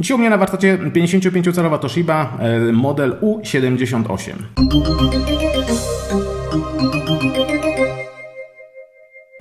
Dzisiaj u mnie na warsztacie 55-calowa Toshiba e, model U78.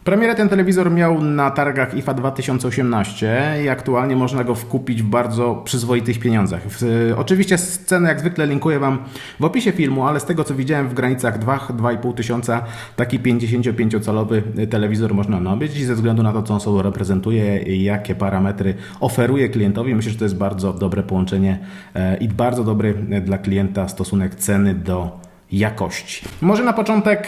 Premierę ten telewizor miał na targach IFA 2018 i aktualnie można go wkupić w bardzo przyzwoitych pieniądzach. W, oczywiście cenę jak zwykle linkuję Wam w opisie filmu, ale z tego co widziałem w granicach 2-2,5 tysiąca taki 55-calowy telewizor można nabyć i ze względu na to, co on sobą reprezentuje i jakie parametry oferuje klientowi, myślę, że to jest bardzo dobre połączenie e, i bardzo dobry dla klienta stosunek ceny do jakości. Może na początek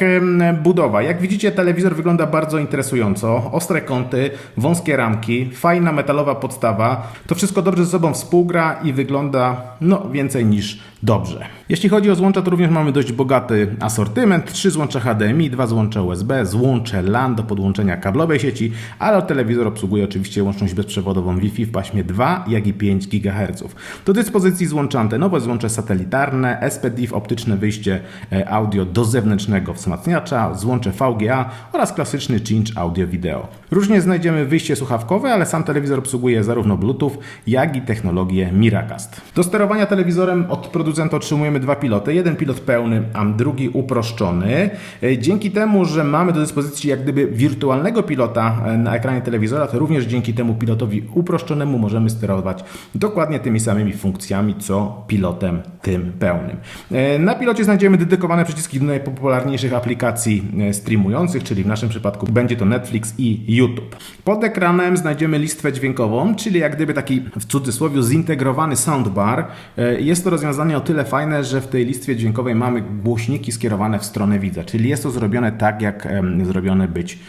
budowa. Jak widzicie, telewizor wygląda bardzo interesująco. Ostre kąty, wąskie ramki, fajna metalowa podstawa. To wszystko dobrze ze sobą współgra i wygląda no więcej niż dobrze. Jeśli chodzi o złącza, to również mamy dość bogaty asortyment. Trzy złącza HDMI, dwa złącza USB, złącze LAN do podłączenia kablowej sieci, ale telewizor obsługuje oczywiście łączność bezprzewodową Wi-Fi w paśmie 2, jak i 5 GHz. Do dyspozycji złącza antenowe, złącze satelitarne, SPDIF, optyczne wyjście audio do zewnętrznego wzmacniacza, złącze VGA oraz klasyczny cinch audio-wideo. Różnie znajdziemy wyjście słuchawkowe, ale sam telewizor obsługuje zarówno Bluetooth, jak i technologię Miracast. Do sterowania telewizorem od producenta otrzymujemy dwa piloty. Jeden pilot pełny, a drugi uproszczony. E, Dzięki temu, że mamy do dyspozycji jak gdyby wirtualnego pilota e, na ekranie telewizora, to również dzięki temu pilotowi uproszczonemu możemy sterować dokładnie tymi samymi funkcjami, co pilotem tym pełnym. E, Na pilocie znajdziemy dedykowane przyciski do najpopularniejszych aplikacji e, streamujących, czyli w naszym przypadku będzie to Netflix i YouTube. Pod ekranem znajdziemy listwę dźwiękową, czyli jak gdyby taki w cudzysłowie zintegrowany soundbar. E, Jest to rozwiązanie o tyle fajne, że w tej listwie dźwiękowej mamy głośniki skierowane w stronę widza, czyli jest to zrobione tak, jak zrobione być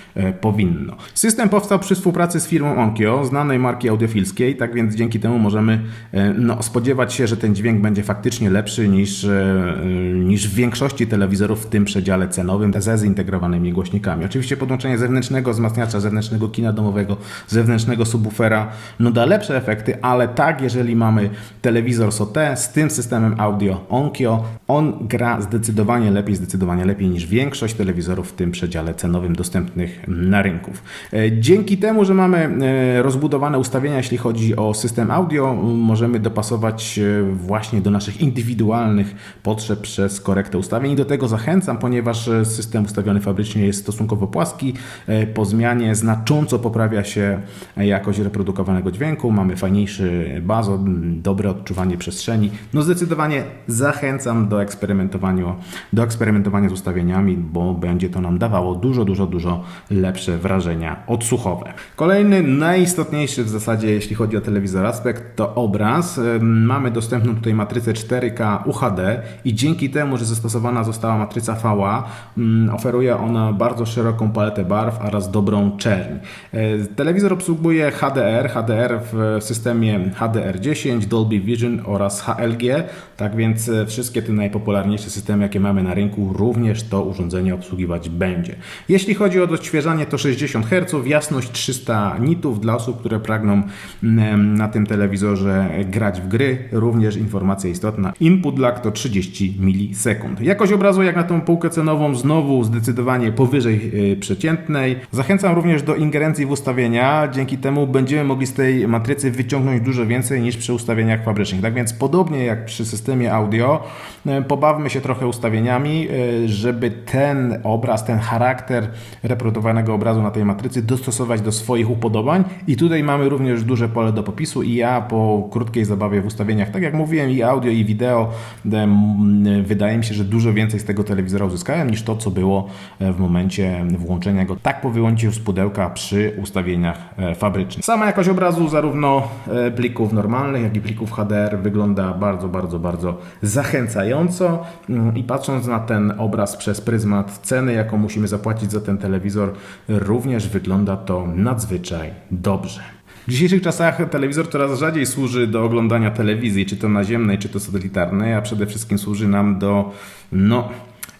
powinno. System powstał przy współpracy z firmą Onkyo, znanej marki audiofilskiej, tak więc dzięki temu możemy no, spodziewać się, że ten dźwięk będzie faktycznie lepszy niż, e, niż w większości telewizorów w tym przedziale cenowym ze zintegrowanymi głośnikami. Oczywiście podłączenie zewnętrznego wzmacniacza, zewnętrznego kina domowego, zewnętrznego subwoofera no da lepsze efekty, ale tak, jeżeli mamy telewizor SOTE z tym systemem audio Onkyo, on gra zdecydowanie lepiej, zdecydowanie lepiej niż większość telewizorów w tym przedziale cenowym dostępnych na rynku. E, Dzięki temu, że mamy e, rozbudowane ustawienia, jeśli chodzi o system audio, możemy dopasować właśnie do naszych indywidualnych potrzeb przez korektę ustawień i do tego zachęcam, ponieważ e, system ustawiony fabrycznie jest stosunkowo płaski. E, Po zmianie znacząco poprawia się e, jakość reprodukowanego dźwięku, mamy fajniejszy baz, m, dobre odczuwanie przestrzeni. No zdecydowanie zachęcam do eksperymentowania, do eksperymentowania z ustawieniami, bo będzie to nam dawało dużo, dużo, dużo lepsze wrażenia odsłuchowe. Kolejny, najistotniejszy w zasadzie, jeśli chodzi o telewizor aspekt, to obraz. Mamy dostępną tutaj matrycę 4K UHD i dzięki temu, że zastosowana została matryca VA, ym, oferuje ona bardzo szeroką paletę barw oraz dobrą czerń. E, Telewizor obsługuje HDR, HDR w systemie HDR10, Dolby Vision oraz HLG, tak więc e, wszystkie te najpopularniejsze systemy, jakie mamy na rynku, również to urządzenie obsługiwać będzie. Jeśli chodzi o odświeżanie, to 60 Hz, jasność 300 nitów dla osób, które pragną mm, na tym telewizorze grać w gry. Również informacja istotna. Input lag to 30 milisekund. Jakość obrazu jak na tą półkę cenową znowu zdecydowanie powyżej y, przeciętnej. Zachęcam również do ingerencji w ustawienia. Dzięki temu będziemy mogli z tej matrycy wyciągnąć dużo więcej niż przy ustawieniach fabrycznych. Tak więc podobnie jak przy systemie audio, y, pobawmy się trochę ustawieniami, y, żeby ten obraz, ten charakter reprodukowanego obrazu na tej matrycy dostosować do swoich upodobań. I tutaj mamy również duże pole do popisu i ja po krótkiej zabawie w ustawieniach, tak jak mówiłem, i audio, i wideo, em, wydaje mi się, że dużo więcej z tego telewizora uzyskałem niż to, co było e, w momencie włączenia go tak po wyłączeniu z pudełka przy ustawieniach e, fabrycznych. Sama jakość obrazu zarówno e, plików normalnych, jak i plików HDR wygląda bardzo, bardzo, bardzo zachęcająco Mm, i patrząc na ten obraz przez pryzmat ceny, jaką musimy zapłacić za ten telewizor, również wygląda to nadzwyczaj dobrze. W dzisiejszych czasach telewizor coraz rzadziej służy do oglądania telewizji, czy to naziemnej, czy to satelitarnej, a przede wszystkim służy nam do no,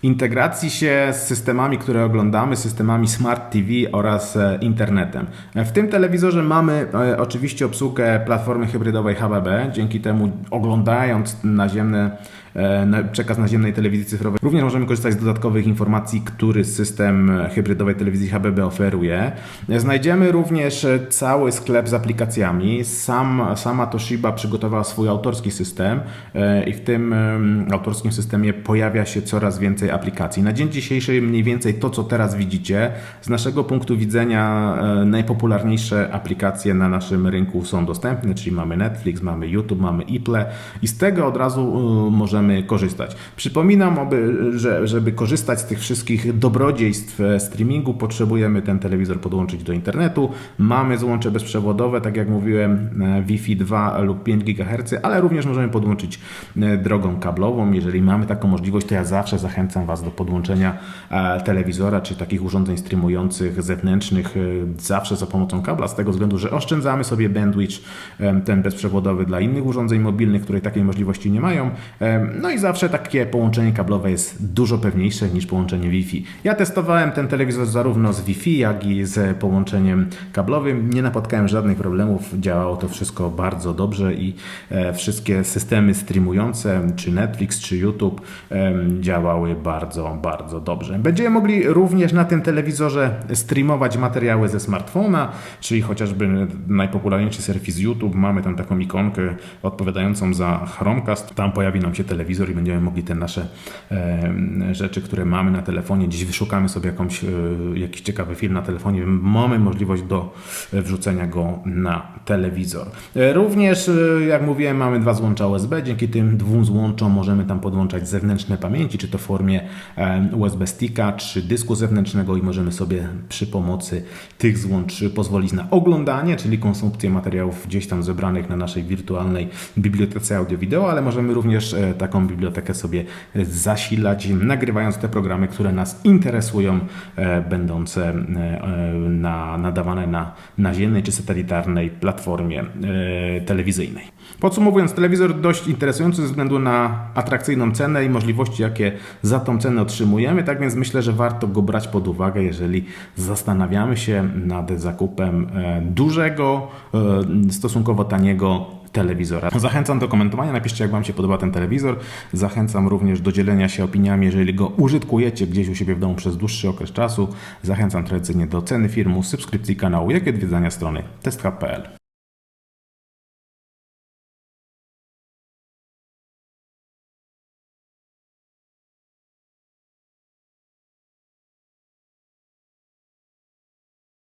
integracji się z systemami, które oglądamy, systemami Smart TV oraz e, internetem. E, W tym telewizorze mamy e, oczywiście obsługę platformy hybrydowej HBB. Dzięki temu oglądając naziemne, e, na- przekaz naziemnej telewizji cyfrowej, również możemy korzystać z dodatkowych informacji, który system hybrydowej telewizji HBB oferuje. Znajdziemy również cały sklep z aplikacjami. Sam, sama Toshiba przygotowała swój autorski system i w tym autorskim systemie pojawia się coraz więcej aplikacji. Na dzień dzisiejszy mniej więcej to, co teraz widzicie, z naszego punktu widzenia e, najpopularniejsze aplikacje na naszym rynku są dostępne, czyli mamy Netflix, mamy YouTube, mamy Iple i z tego od razu e, możemy korzystać. Przypominam, aby, że żeby korzystać z tych wszystkich dobrodziejstw e, streamingu, potrzebujemy ten telewizor podłączyć do internetu. Mamy złącze bezprzewodowe, tak jak mówiłem, Wi-Fi 2 lub 5 GHz, ale również możemy podłączyć drogą kablową. Jeżeli mamy taką możliwość, to ja zawsze zachęcam Was do podłączenia e, telewizora czy takich urządzeń streamujących zewnętrznych e, zawsze za pomocą kabla, z tego względu, że oszczędzamy sobie bandwidth ten bezprzewodowy dla innych urządzeń mobilnych, które takiej możliwości nie mają. No i zawsze takie połączenie kablowe jest dużo pewniejsze niż połączenie Wi-Fi. Ja testowałem ten telewizor zarówno z Wi-Fi, jak i z połączeniem kablowym. Nie napotkałem żadnych problemów. Działało to wszystko bardzo dobrze i e, wszystkie systemy streamujące, czy Netflix, czy YouTube, działały bardzo, bardzo dobrze. Będziemy mogli również na tym telewizorze streamować materiały ze smartfona, czyli chociażby najpopularniejszy serwis YouTube. Mamy tam taką ikonkę odpowiadającą za Chromecast. Tam pojawi nam się telewizor i będziemy mogli te nasze em, rzeczy, które mamy na telefonie, gdzieś wyszukamy sobie jakąś, e, jakiś ciekawy film na telefonie, mamy możliwość do e, wrzucenia go na telewizor. E, Również, e, jak mówiłem, mamy dwa złącza USB. Dzięki tym dwóm złączom możemy tam podłączać zewnętrzne pamięci, czy to w formie e, USB sticka, czy dysku zewnętrznego i możemy sobie przy pomocy tych złącz pozwolić na oglądanie, czyli konsumpcję materiałów gdzieś tam zebranych na naszej wirtualnej bibliotece audio-wideo, ale możemy również e, taką bibliotekę sobie zasilać, nagrywając te programy, które nas interesują, e, będące e, na, nadawane na naziemnej czy satelitarnej platformie telewizyjnej. Podsumowując, telewizor dość interesujący ze względu na atrakcyjną cenę i możliwości, jakie za tą cenę otrzymujemy, tak więc myślę, że warto go brać pod uwagę, jeżeli zastanawiamy się nad zakupem e, dużego, e, stosunkowo taniego telewizora. Zachęcam do komentowania, napiszcie jak Wam się podoba ten telewizor. Zachęcam również do dzielenia się opiniami, jeżeli go użytkujecie gdzieś u siebie w domu przez dłuższy okres czasu. Zachęcam tradycyjnie do ceny filmu, subskrypcji kanału, jak i odwiedzania strony test.pl.